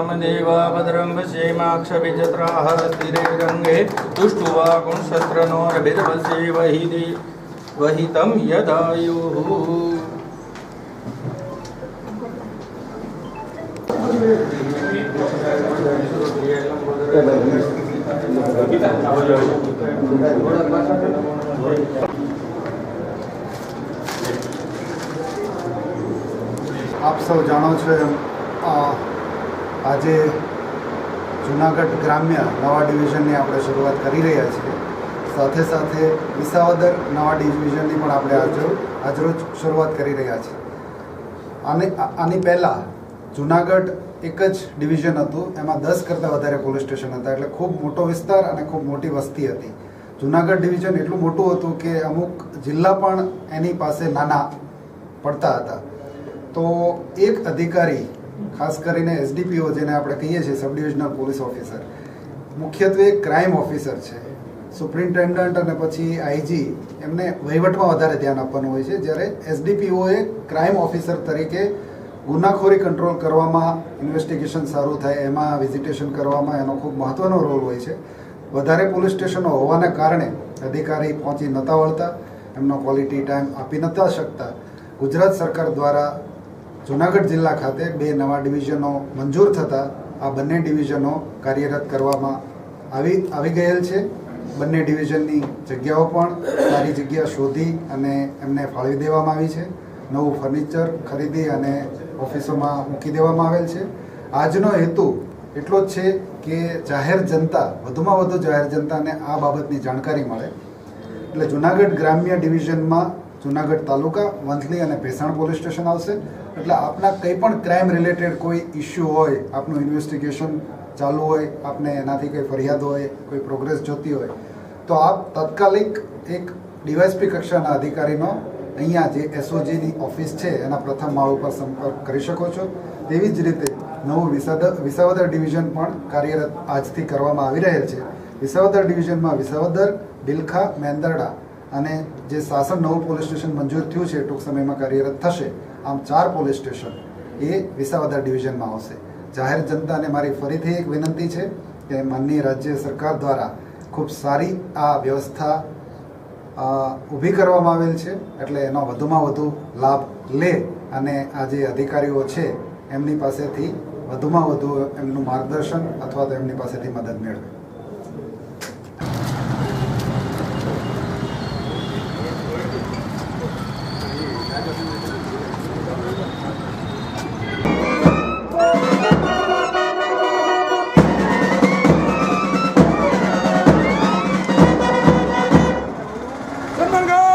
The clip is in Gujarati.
नामदेवा भद्रं पश्येमाक्षभिजत्राः स्थिरे रङ्गे तुष्टुवा गुणशस्त्रनोरभिर्वशे वहि दे वहितं यदायुः આપ સૌ જાણો છો એમ અ, આજે જુનાગઢ ગ્રામ્ય નવા ડિવિઝનની આપણે શરૂઆત કરી રહ્યા છીએ. સાથે સાથે વિસાવદર નવા ડિવિઝનની પણ આપણે આજરોજ આજરોજ શરૂઆત કરી રહ્યા છીએ. આની આની પહેલાં જુનાગઢ એક જ ડિવિઝન હતું, એમાં દસ કરતાં વધારે પોલીસ સ્ટેશન હતા, એટલે ખૂબ મોટો વિસ્તાર અને ખૂબ મોટી વસ્તી હતી. જુનાગઢ ડિવિઝન એટલું મોટું હતું કે અમુક જિલ્લા પણ એની પાસે નાના પડતા હતા. તો એક અધિકારી ખાસ કરીને એસડીપીઓ જેને આપણે કહીએ છીએ સબ ડિવિઝનલ પોલીસ ઓફિસર મુખ્યત્વે ક્રાઇમ ઓફિસર છે. સુપ્રિન્ટેન્ડન્ટ અને પછી આઈજી એમને વહીવટમાં વધારે ધ્યાન આપવાનું હોય છે. જ્યારે એસડીપીઓએ ક્રાઇમ ઓફિસર તરીકે ગુનાખોરી કંટ્રોલ કરવામાં ઇન્વેસ્ટિગેશન સારું થાય, એમાં વિઝિટેશન કરવામાં એનો ખૂબ મહત્ત્વનો રોલ હોય છે. વધારે પોલીસ સ્ટેશનો હોવાના કારણે અધિકારી પહોંચી નહોતા વળતા, એમનો ક્વોલિટી ટાઈમ આપી નહોતા શકતા. ગુજરાત સરકાર દ્વારા જુનાગઢ જિલ્લા ખાતે બે નવા ડિવિઝનો મંજૂર થતાં આ બંને ડિવિઝનો કાર્યરત કરવામાં આવી આવી ગયેલ છે. બંને ડિવિઝનની જગ્યાઓ પણ સારી જગ્યા શોધી અને એમને ફાળવી દેવામાં આવી છે. નવું ફર્નિચર ખરીદી અને ઓફિસોમાં મૂકી દેવામાં આવેલ છે. આજનો હેતુ એટલો જ છે કે જાહેર જનતા, વધુમાં વધુ જાહેર જનતાને આ બાબતની જાણકારી મળે. એટલે જુનાગઢ ગ્રામ્ય ડિવિઝનમાં જુનાગઢ તાલુકા, વંથલી અને ભેસાણ પોલીસ સ્ટેશન આવશે. એટલે આપના કંઈ પણ ક્રાઇમ રિલેટેડ કોઈ ઇસ્યુ હોય, આપનું ઇન્વેસ્ટિગેશન ચાલુ હોય, આપને એનાથી કોઈ ફરિયાદ હોય, કોઈ પ્રોગ્રેસ જોતી હોય, તો આપ તાત્કાલિક એક ડીવાયસપી કક્ષાના અધિકારીનો અહીંયા જે એસઓજીની ઓફિસ છે, એના પ્રથમ માળ ઉપર સંપર્ક કરી શકો છો. તેવી જ રીતે નવું વિસાવદર વિસાવદર ડિવિઝન પણ કાર્યરત આજથી કરવામાં આવી રહેલ છે. વિસાવદર ડિવિઝનમાં વિસાવદર, બિલખા, મેંદરડા અને જે સાસણ નવું પોલીસ સ્ટેશન મંજૂર થયું છે, ટૂંક સમયમાં કાર્યરત થશે, આમ ચાર પોલીસ સ્ટેશન એ વિસાવદર ડિવિઝનમાં આવશે. જાહેર જનતાને મારી ફરીથી એક વિનંતી છે કે માનનીય રાજ્ય સરકાર દ્વારા ખૂબ સારી આ વ્યવસ્થા ઊભી કરવામાં આવેલ છે, એટલે એનો વધુમાં વધુ લાભ લે અને આ જે અધિકારીઓ છે, એમની પાસેથી વધુમાં વધુ એમનું માર્ગદર્શન અથવા તો એમની પાસેથી મદદ મેળવે. 얼마나